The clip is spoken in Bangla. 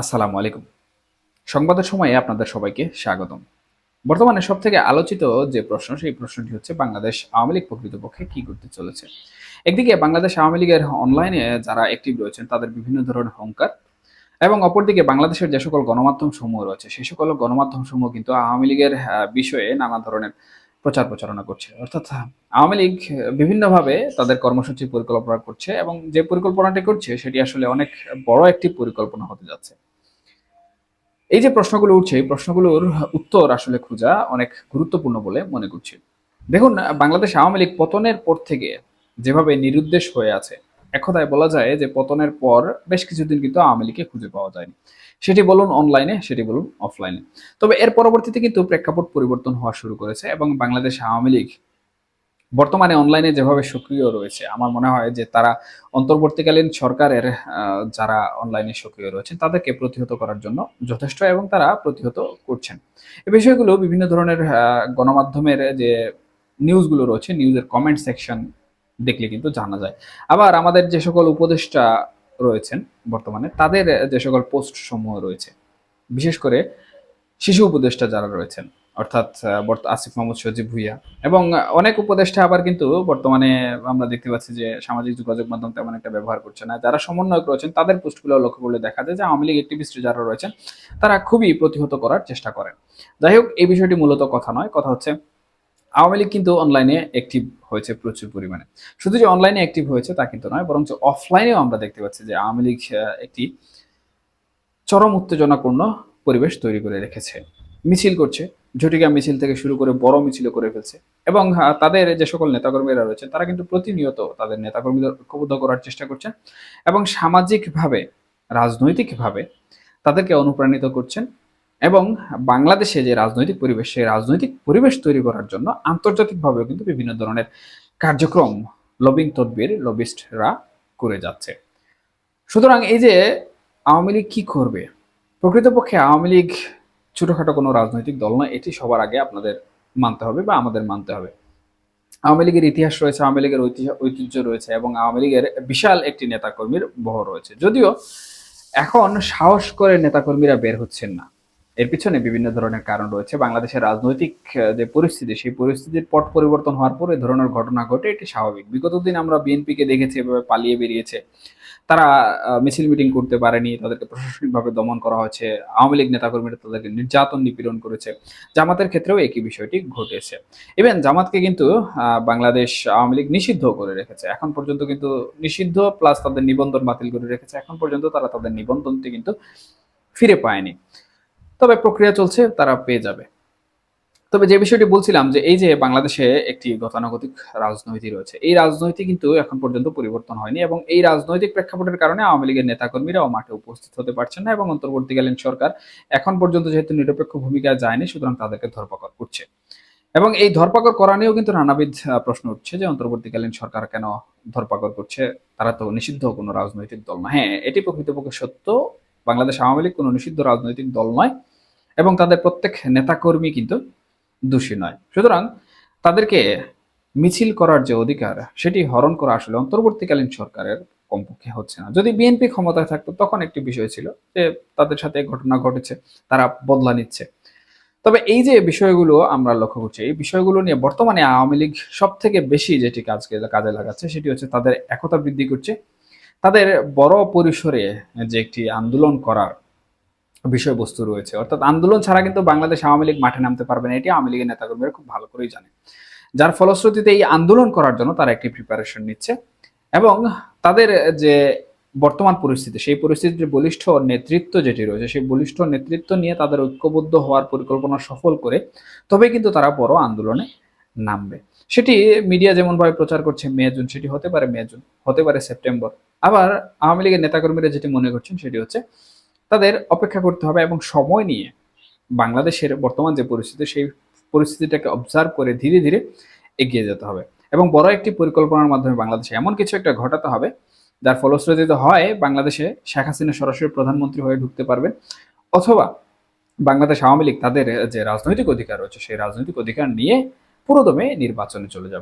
আসসালামু আলাইকুম। সংবাদের সময়ে আপনাদের সবাইকে স্বাগতম। বর্তমানে সব থেকে আলোচিত যে প্রশ্ন, সেই প্রশ্নটি হচ্ছে, বাংলাদেশ আওয়ামী লীগ প্রকৃতপক্ষে কি করতে চলেছে? একদিকে বাংলাদেশ আওয়ামী লীগের অনলাইনে যারা অ্যাক্টিভ রয়েছেন, তাদের বিভিন্ন ধরনের হংকার এবং অপরদিকে বাংলাদেশের যে সকল গণমাধ্যম সমূহ রয়েছে, সেই সকল গণমাধ্যম সমূহ কিন্তু আওয়ামী লীগের বিষয়ে নানা ধরনের প্রচার প্রচারণা করছে। অর্থাৎ, আওয়ামী লীগ বিভিন্নভাবে তাদের কর্মসূচি পরিকল্পনা করছে এবং যে পরিকল্পনাটি করছে, সেটি আসলে অনেক বড় একটি পরিকল্পনা হতে যাচ্ছে। এই যে প্রশ্নগুলো উঠছে, এই প্রশ্নগুলোর উত্তর আসলে খোঁজা অনেক গুরুত্বপূর্ণ বলে মনে করছি। দেখুন, বাংলাদেশ আওয়ামী লীগ পতনের পর থেকে যেভাবে নিরুদ্দেশ হয়ে আছে এক কথায় বলা যায় যে পতনের পর বেশ কিছুদিন কিন্তু আওয়ামী লীগকে খুঁজে পাওয়া যায়নি। সেটি বলুন অনলাইনে সেটি বলুন অফলাইনে তবে এর পরবর্তীতে কিন্তু প্রেক্ষাপট পরিবর্তন হওয়া শুরু করেছে এবং বাংলাদেশ আওয়ামী লীগ বর্তমানে অনলাইনে যেভাবে সক্রিয় রয়েছে, আমার মনে হয় যে তারা অন্তর্বর্তীকালীন সরকারের যারা অনলাইনে সক্রিয় রয়েছেন তাদেরকে প্রতিহত করার জন্য যথেষ্ট এবং তারা প্রতিহত করছেন। এ বিষয়গুলো বিভিন্ন ধরনের গণমাধ্যমের যে নিউজগুলো রয়েছে নিউজের কমেন্ট সেকশন দেখলে কিন্তু জানা যায়। আবার আমাদের যে সকল উপদেষ্টা রয়েছেন বর্তমানে, তাদের যে সকল পোস্ট সমূহ রয়েছে, বিশেষ করে শিশু উপদেষ্টা যারা রয়েছেন, অর্থাৎ আসিফ মাহমুদ সজীব ভুইয়া এবং অনেক উপদেষ্টা আবার কিন্তু বর্তমানে আমরা দেখতে পাচ্ছি যে সামাজিক যোগাযোগ মাধ্যম তেমন একটা ব্যবহার করছে না। যারা সমন্বয়ক রয়েছেন, তাদের পোস্টগুলো লক্ষ্য করলে দেখা যায় যে আওয়ামী লীগ অ্যাক্টিভিস্ট যারা রয়েছেন, তারা খুবই প্রতিহত করার চেষ্টা করেন। যাই হোক, এই বিষয়টি মূলত কথা নয়। কথা হচ্ছে, আওয়ামী লীগ কিন্তু অনলাইনে অ্যাক্টিভ হয়েছে প্রচুর পরিমাণে। শুধু যে অনলাইনে অ্যাক্টিভ হয়েছে তা কিন্তু নয়, বরঞ্চ অফলাইনেও আমরা দেখতে পাচ্ছি যে আওয়ামী লীগ একটি চরম উত্তেজনাপূর্ণ পরিবেশ তৈরি করে রেখেছে। মিছিল করছে, ঝটিকা মিছিল থেকে শুরু করে বড় মিছিল করে ফেলছে। এবং তাদের যে সকল নেতাকর্মীরা রয়েছে তারা কিন্তু প্রতিনিয়ত তাদের নেতাকর্মীদের ঐক্যবদ্ধ করার চেষ্টা করছেন এবং সামাজিকভাবে, রাজনৈতিকভাবে তাদেরকে অনুপ্রাণিত করছেন এবং বাংলাদেশে যে রাজনৈতিক পরিবেশ, সেই রাজনৈতিক পরিবেশ তৈরি করার জন্য আন্তর্জাতিকভাবেও কিন্তু বিভিন্ন ধরনের কার্যক্রম লবিং তদবির লবিস্টরা করে যাচ্ছে। সুতরাং এই যে আওয়ামী লীগ কি করবে? প্রকৃতপক্ষে আওয়ামী লীগ ছোটখাটো কোনো রাজনৈতিক দল নয়, এটি সবার আগে আপনাদের মানতে হবে বা আমাদের মানতে হবে। আওয়ামী লীগের ইতিহাস রয়েছে, আওয়ামী লীগের ঐতিহ্য রয়েছে এবং আওয়ামী লীগের বিশাল একটি নেতাকর্মীর বহ রয়েছে। যদিও এখন সাহস করে নেতাকর্মীরা বের হচ্ছেন না। এর পিছনে বিভিন্ন ধরনের কারণ রয়েছে। বাংলাদেশের রাজনৈতিক যে পরিস্থিতি, সেই পরিস্থিতির পট পরিবর্তন হওয়ার পরে ধরনের ঘটনা ঘটে, এটি স্বাভাবিক। বিগত দিন আমরা বিএনপিকে দেখেছি, এভাবে পালিয়ে বেরিয়েছে। তারা মিছিল মিটিং করতে পারেনি, তাদেরকে প্রশাসনিকভাবে দমন করা হয়েছে, আওয়ামী লীগ নেতাকর্মীরা তাদেরকে নির্যাতন নিপীড়ন করেছে। জামাতের ক্ষেত্রেও একই বিষয়টি ঘটেছে। ইভেন জামাতকে কিন্তু বাংলাদেশ আওয়ামী লীগ নিষিদ্ধ করে রেখেছে। এখন পর্যন্ত কিন্তু নিষিদ্ধ প্লাস তাদের নিবন্ধন বাতিল করে রেখেছে। এখন পর্যন্ত তারা তাদের নিবন্ধনটি কিন্তু ফিরে পায়নি। তবে প্রক্রিয়া চলছে, তারা পেয়ে যাবে। তবে যে বিষয়টি বলছিলাম যে এই যে বাংলাদেশে একটি গতানুগতিক রাজনীতি রয়েছে, এই রাজনীতি কিন্তু এখন পর্যন্ত পরিবর্তন হয়নি এবং এই রাজনৈতিক প্রেক্ষাপটের কারণে আওয়ামী লীগের নেতাকর্মীরাও মাঠে উপস্থিত হতে পারছেন না এবং অন্তর্বর্তীকালীন সরকার এখন পর্যন্ত যেহেতু নিরপেক্ষ ভূমিকা যায়নি, সুতরাং তাদেরকে ধরপাকড় করছে। এবং এই ধরপাকড় করা নিয়েও কিন্তু নানাবিধ প্রশ্ন উঠছে যে অন্তর্বর্তীকালীন সরকার কেন ধরপাকড় করছে? তারা তো নিষিদ্ধ কোনো রাজনৈতিক দল না। হ্যাঁ এটি প্রকৃতপক্ষে সত্য। বাংলাদেশ আওয়ামী লীগ কোনো নিষিদ্ধ রাজনৈতিক দল নয় এবং তাদের প্রত্যেক নেতাকর্মী কিন্তু দোষী নয়। সুতরাং তাদেরকে মিছিল করার যে অধিকার, সেটি হরণ করা আসলে অন্তর্বর্তীকালীন সরকারের কমপক্ষে হচ্ছে না। যদি বিএনপি ক্ষমতায় থাকতো, তখন একটি বিষয় ছিল যে তাদের সাথে ঘটনা ঘটেছে, তারা বদলা নিচ্ছে। তবে এই যে বিষয়গুলো আমরা লক্ষ্য করছি, এই বিষয়গুলো নিয়ে বর্তমানে আওয়ামী লীগ সব থেকে বেশি যেটি কাজকে কাজে লাগাচ্ছে, সেটি হচ্ছে তাদের একতা বৃদ্ধি করছে। তাদের বড় পরিসরে যে একটি আন্দোলন করার বিষয়বস্তু রয়েছে। অর্থাৎ আন্দোলন ছাড়া কিন্তু বাংলাদেশ আওয়ামী লীগ মাঠে নামতে পারবে না। এটি আওয়ামী লীগের নেতাকর্মীরা খুব ভালো করেই জানে যার ফলশ্রুতিতে এই আন্দোলন করার জন্য তারা একটি প্রিপারেশন নিচ্ছে এবং তাদের যে বর্তমান পরিস্থিতি, সেই পরিস্থিতির বলিষ্ঠ নেতৃত্ব যেটি রয়েছে, সেই বলিষ্ঠ নেতৃত্ব নিয়ে তাদের ঐক্যবদ্ধ হওয়ার পরিকল্পনা সফল করে তবে কিন্তু তারা বড় আন্দোলনে নামবে। সেটি মিডিয়া যেমনভাবে প্রচার করছে মে, জুন, সেটি হতে পারে মে, জুন, হতে পারে সেপ্টেম্বর। আবার আওয়ামী লীগের নেতাকর্মীরা যেটি মনে করছেন সেটি হচ্ছে তাদের অপেক্ষা করতে হবে এবং সময় নিয়ে বাংলাদেশের বর্তমান যে পরিস্থিতি, সেই পরিস্থিতিটাকে অবজার্ভ করে ধীরে ধীরে এগিয়ে যেতে হবে। এবং বড় একটি পরিকল্পনার মাধ্যমে বাংলাদেশে এমন কিছু একটা ঘটাতে হবে, যার ফলশ্রুতিতে হয় বাংলাদেশে শেখ হাসিনা সরাসরি প্রধানমন্ত্রী হয়ে ঢুকতে পারবেন, অথবা বাংলাদেশ আওয়ামী লীগ তাদের যে রাজনৈতিক অধিকার রয়েছে, সেই রাজনৈতিক অধিকার নিয়ে পুরোদমে নির্বাচনে চলে যাবে।